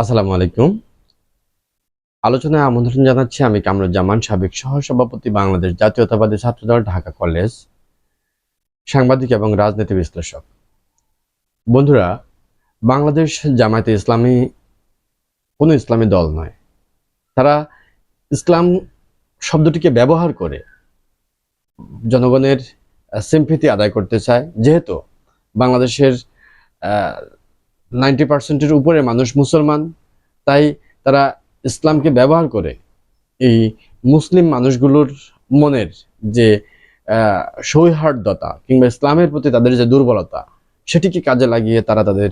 আসসালামু আলাইকুম। আলোচনায় আমন্ত্রণ জানাচ্ছি আমি কামরুজ্জামান সাবেক সহসভাপতি বাংলাদেশ জাতীয়তাবাদী ছাত্রদল, ঢাকা কলেজ সাংবাদিক এবং রাজনীতি বিশ্লেষক। বন্ধুরা, বাংলাদেশ জামায়াতে ইসলামী কোনো ইসলামী দল নয়। তারা ইসলাম শব্দটিকে ব্যবহার করে জনগণের সিম্পিতি আদায় করতে চায়। যেহেতু বাংলাদেশের নাইনটি পার্সেন্টের উপরে মানুষ মুসলমান। তাই তারা ইসলামকে ব্যবহার করে। এই মুসলিম মানুষগুলোর মনের যে সৌহার্দ্যতা কিংবা ইসলামের প্রতি তাদের যে দুর্বলতা, সেটিকে কাজে লাগিয়ে তারা তাদের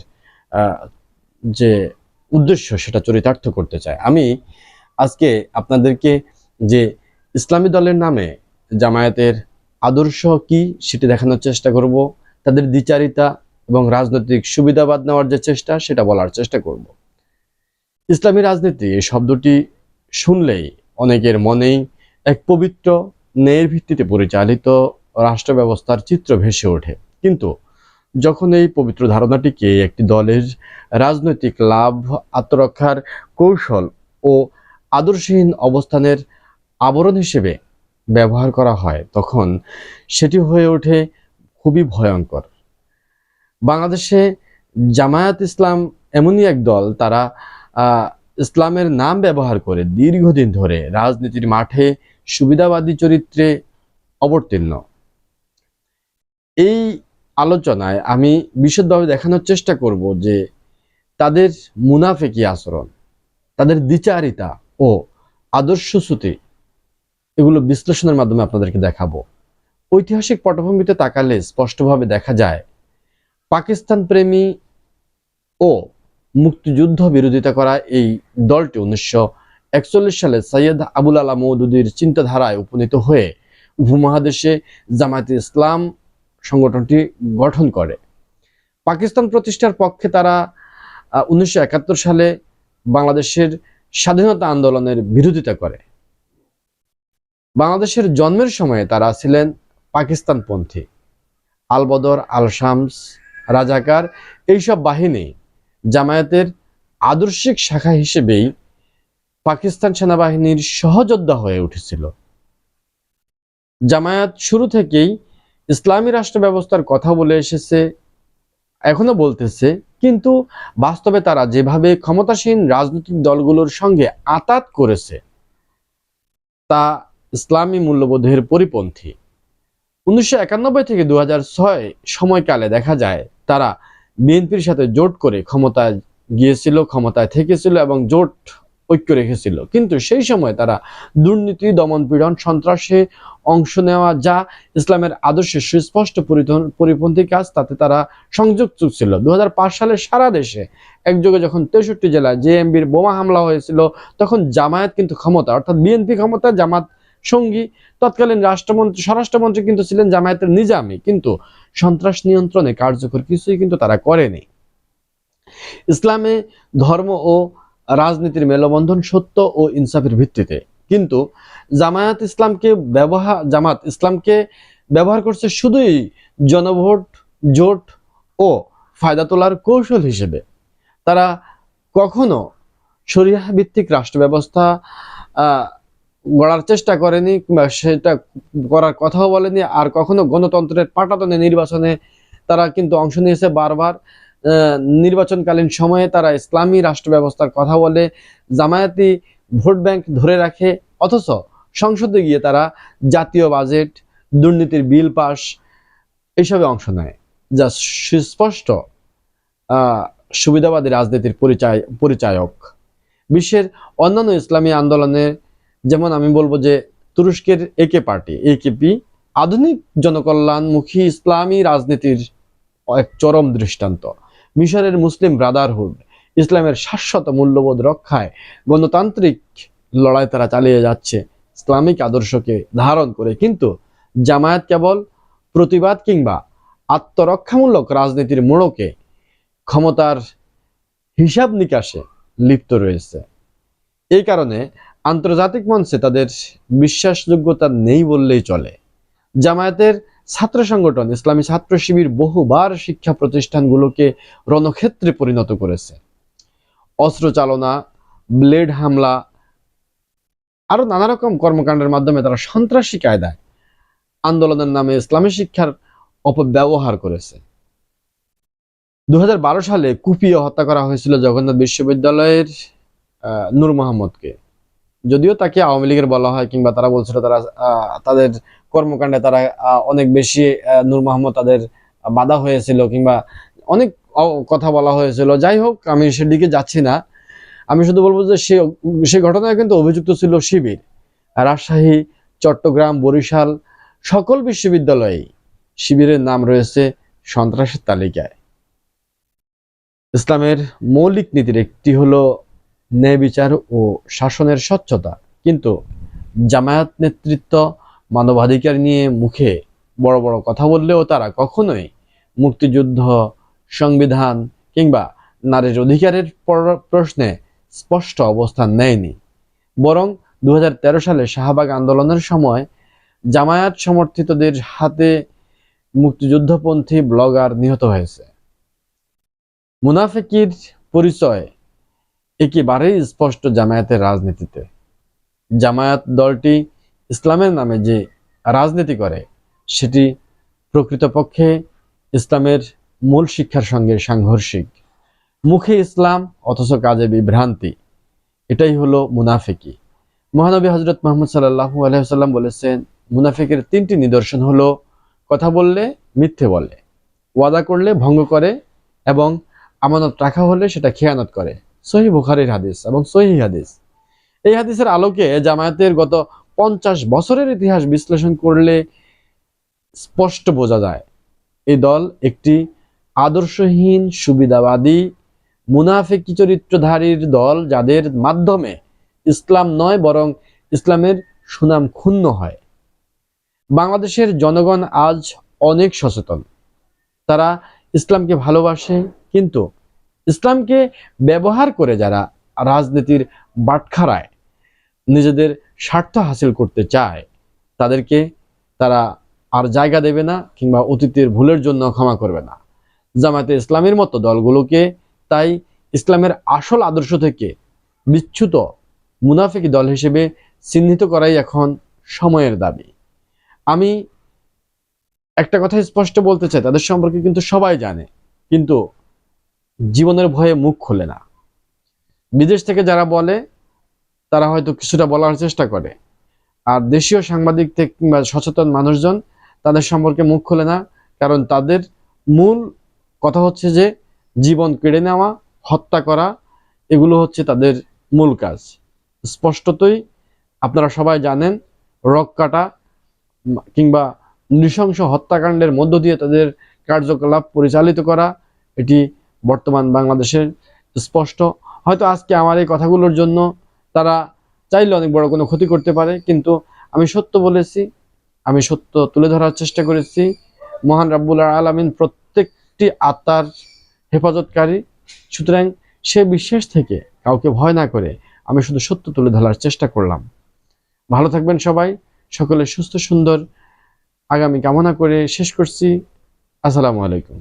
যে উদ্দেশ্য, সেটা চরিতার্থ করতে চায়। আমি আজকে আপনাদেরকে যে ইসলামী দলের নামে জামায়াতের আদর্শ কি, সেটি দেখানোর চেষ্টা করব। তাদের দ্বিচারিতা এবং রাজনৈতিক সুবিধাবাদ নেওয়ার যে চেষ্টা, সেটা বলার চেষ্টা করব। ইসলামী রাজনীতি শব্দটি শুনলেই অনেকের মনেই এক পবিত্র ন্যায়ের ভিত্তিতে পরিচালিত রাষ্ট্র ব্যবস্থার চিত্র ভেসে ওঠে। কিন্তু যখন এই পবিত্র ধারণাটিকে একটি দলের রাজনৈতিক লাভ, আত্মরক্ষার কৌশল ও আদর্শহীন অবস্থানের আবরণ হিসেবে ব্যবহার করা হয়, তখন সেটি হয়ে ওঠে খুবই ভয়ঙ্কর। বাংলাদেশে জামায়াত ইসলাম এমনই এক দল, তারা ইসলামের নাম ব্যবহার করে দীর্ঘদিন ধরে রাজনীতির মাঠে সুবিধাবাদী চরিত্রে অবতীর্ণ। এই আলোচনায় আমি বিশদভাবে দেখানোর চেষ্টা করব যে তাদের মুনাফেকি আচরণ, তাদের দ্বিচারিতা ও আদর্শচ্যুতি এগুলো বিশ্লেষণের মাধ্যমে আপনাদেরকে দেখাবো। ঐতিহাসিক পটভূমিতে তাকালে স্পষ্টভাবে দেখা যায় পাকিস্তান প্রেমী ও মুক্তিযুদ্ধ বিরোধিতা করা এই দলটি উনিশশো একচল্লিশ সালে সৈয়দ আবুল আলা মৌদুদির চিন্তাধারায় উপনীত হয়ে উপমহাদেশে জামায়াতে ইসলাম সংগঠনটি গঠন করে। পাকিস্তান প্রতিষ্ঠার পক্ষে তারা উনিশশো একাত্তর সালে বাংলাদেশের স্বাধীনতা আন্দোলনের বিরোধিতা করে। বাংলাদেশের জন্মের সময়ে তারা ছিলেন পাকিস্তানপন্থী। আলবদর আল শামস রাজাকার, এইসব বাহিনী জামায়াতের আদর্শিক শাখা হিসেবেই পাকিস্তান সেনাবাহিনীর সহযোদ্ধা হয়ে উঠেছিল। জামায়াত শুরু থেকেই ইসলামী রাষ্ট্র ব্যবস্থার কথা বলে এসেছে, এখনও বলতেছে, কিন্তু বাস্তবে তারা যেভাবে ক্ষমতাসীন রাজনৈতিক দলগুলোর সঙ্গে আতাত করেছে, তা ইসলামী মূল্যবোধের পরিপন্থী। উনিশশো একানব্বই থেকে দু হাজার ছয় সময়কালে দেখা যায় তারা বিএনপির সাথে জোট করে ক্ষমতায় গিয়েছিল, ক্ষমতায় থেকেছিল এবং জোট ঐক্য রেখেছিল। কিন্তু সেই সময় তারা দুর্নীতি দমন পীড়ন সন্ত্রাসে অংশ নেওয়া যা ইসলামের আদর্শে সুস্পষ্ট পরিপন্থী কাজ, তাতে তারা সংযুক্ত ছিল দু সালে সারা দেশে একযোগে যখন তেষট্টি জেলায় জেএমবির বোমা হামলা হয়েছিল, তখন জামায়াত কিন্তু ক্ষমতা অর্থাৎ বিএনপি ক্ষমতা জামাত সঙ্গী। তৎকালীন রাষ্ট্রমন্ত্রী, স্বরাষ্ট্রমন্ত্রী কিন্তু ছিলেন জামায়াতের নিজামী। কিন্তু সন্ত্রাস নিয়ন্ত্রণে কার্যকর কিছুই কিন্তু তারা করেনি। ইসলামে ধর্ম ও রাজনীতির মেলবন্ধন সত্য ও ইনসাফের ভিত্তিতে। কিন্তু জামায়াত ইসলামকে ব্যবহার জামাত ইসলামকে ব্যবহার করছে শুধুই জনভোট, জোট ও ফায়দা তোলার কৌশল হিসেবে। তারা কখনো শরিয়া ভিত্তিক রাষ্ট্র ব্যবস্থা গড়ার চেষ্টা করেনি কিংবা সেটা করার কথাও বলেনি, আর কখনো গণতন্ত্রের পাটাতনে নির্বাচনে তারা কিন্তু অংশ নিয়েছে বারবার। নির্বাচনকালীন সময়ে তারা ইসলামী রাষ্ট্র ব্যবস্থার কথা বলে, জামায়াতি ভোট ব্যাংক ধরে রাখে, অথচ সংসদে গিয়ে তারা জাতীয় বাজেট, দুর্নীতির বিল পাস এইসবে অংশ নেয়। যা সুস্পষ্ট সুবিধাবাদী রাজনীতির পরিচয়, পরিচায়ক। বিশ্বের অন্যান্য ইসলামী আন্দোলনে যেমন আমি বলব যে তুরস্কের একে পার্টি একেপি আধুনিক জনকল্যাণমুখী ইসলামী রাজনীতির এক চরম দৃষ্টান্ত। মিশরের মুসলিম ব্রাদারহুড, ইসলামের শাশ্বত মূল্যবোধ রক্ষায় গণতান্ত্রিক লড়াই তারা চালিয়ে যাচ্ছে, ইসলামিক আদর্শকে ধারণ করে। কিন্তু জামায়াত কেবল প্রতিবাদ কিংবা আত্মরক্ষামূলক রাজনীতির মোড়কে ক্ষমতার হিসাব নিকাশে লিপ্ত রয়েছে। এই কারণে আন্তর্জাতিক মঞ্চে তাদের বিশ্বাসযোগ্যতা নেই বললেই চলে। জামায়াতের ছাত্র সংগঠন, ইসলামী ছাত্র শিবির বহুবার শিক্ষা প্রতিষ্ঠানগুলোকে রণক্ষেত্রে পরিণত করেছে। অস্ত্র চালনা, ব্লেড হামলা আরও নানা রকম কর্মকাণ্ডের মাধ্যমে তারা সন্ত্রাসী কায়দায় আন্দোলনের নামে ইসলামী শিক্ষার অপব্যবহার করেছে। দু হাজার বারো সালে কুপিয়ে হত্যা করা হয়েছিল জগন্নাথ বিশ্ববিদ্যালয়ের নূর মোহাম্মদকে। যদিও তাকে আওয়ামী লীগের বলা হয় কিংবা তারা বলছিল তারা তাদের কর্মকাণ্ডে তারা অনেক বেশি নূর মোহাম্মদ তাদের বাধা হয়েছিল কিংবা অনেক কথা বলা হয়েছিল। যাই হোক, আমি সেদিকে যাচ্ছি না। আমি শুধু বলব যে সে ঘটনায় কিন্তু অভিযুক্ত ছিল শিবির, রাজশাহী, চট্টগ্রাম, বরিশাল, সকল বিশ্ববিদ্যালয়ে শিবিরের নাম রয়েছে সন্ত্রাসের তালিকায়। ইসলামের মৌলিক নীতির একটি হলো ন্যায় বিচার ও শাসনের স্বচ্ছতা। কিন্তু জামায়াত নেতৃত্ব মানবাধিকার নিয়ে মুখে বড় বড় কথা বললেও তারা কখনোই মুক্তিযুদ্ধ, সংবিধান কিংবা নারীর অধিকারের পর- প্রশ্নে স্পষ্ট অবস্থান নেয়নি। বরং দু হাজার তেরো সালে শাহবাগ আন্দোলনের সময় জামায়াত সমর্থিতদের হাতে মুক্তিযুদ্ধপন্থী ব্লগার নিহত হয়েছে। মুনাফিকির পরিচয় একেবারেই স্পষ্ট জামায়াতের রাজনীতিতে। জামায়াত দলটি ইসলামের নামে যে রাজনীতি করে, সেটি প্রকৃতপক্ষে ইসলামের মূল শিক্ষার সঙ্গে সাংঘর্ষিক। মুখে ইসলাম, অথচ কাজে বিভ্রান্তি। এটাই হলো মুনাফিকি। মহানবী হজরত মোহাম্মদ সাল্লাহু আলহাম বলেছেন, মুনাফিকের তিনটি নিদর্শন হলো, কথা বললে, মিথ্যে বলে। ওয়াদা করলে ভঙ্গ করে এবং আমানত রাখা হলে সেটা খেয়ানত করে। সহি বুখারির হাদিস এবং সহি হাদিস। এই হাদিসের আলোকে জামায়াতের গত পঞ্চাশ বছরের ইতিহাস বিশ্লেষণ করলে স্পষ্ট বোঝা যায়। এই দল একটি আদর্শহীন, সুবিধাবাদী, মুনাফিকি চরিত্রধারীর দল যাদের মাধ্যমে ইসলাম নয় বরং ইসলামের সুনাম ক্ষুণ্ণ হয়। বাংলাদেশের জনগণ আজ অনেক সচেতন। তারা ইসলামকে ভালোবাসে, কিন্তু ইসলামকে ব্যবহার করে যারা রাজনীতির বাটখারায় নিজেদের স্বার্থ হাসিল করতে চায়, তাদেরকে তারা আর জায়গা দেবে না কিংবা অতীতের ভুলের জন্য ক্ষমা করবে না। জামায়াতে ইসলামের মতো দলগুলোকে তাই ইসলামের আসল আদর্শ থেকে বিচ্যুত মুনাফিকি দল হিসেবে চিহ্নিত করাই এখন সময়ের দাবি। আমি একটা কথা স্পষ্ট বলতে চাই, তাদের সম্পর্কে কিন্তু সবাই জানে, কিন্তু জীবনের ভয়ে মুখ খোলে না। বিদেশ থেকে যারা বলে, তারা হয়তো কিছুটা বলার চেষ্টা করে। আর দেশীয় সাংবাদিক কিংবা সচেতন মানুষজন তাদের সম্পর্কে মুখ খোলে না, কারণ তাদের মূল কথা হচ্ছে যে, জীবন কেড়ে নেওয়া, হত্যা করা, এগুলো হচ্ছে তাদের মূল কাজ। স্পষ্টতই আপনারা সবাই জানেন রক কাটা কিংবা নৃশংস হত্যাকাণ্ডের মধ্য দিয়ে তাদের কার্যকলাপ পরিচালিত করা, এটি বর্তমান বাংলাদেশের স্পষ্ট। হয়তো আজকে আমার এই কথাগুলোর জন্য তারা চাইলে অনেক বড় কোনো ক্ষতি করতে পারে, কিন্তু আমি সত্য বলেছি, আমি সত্য তুলে ধরার চেষ্টা করেছি। মহান রাব্বুল আলামিন প্রত্যেকটি আত্মার হেফাজতকারী। সুতরাং সে বিশ্বাস থেকে কাউকে ভয় না করে আমি শুধু সত্য তুলে ধরার চেষ্টা করলাম। ভালো থাকবেন সবাই, সকলে সুস্থ সুন্দর। আগামী কামনা করে শেষ করছি। আসসালামু আলাইকুম।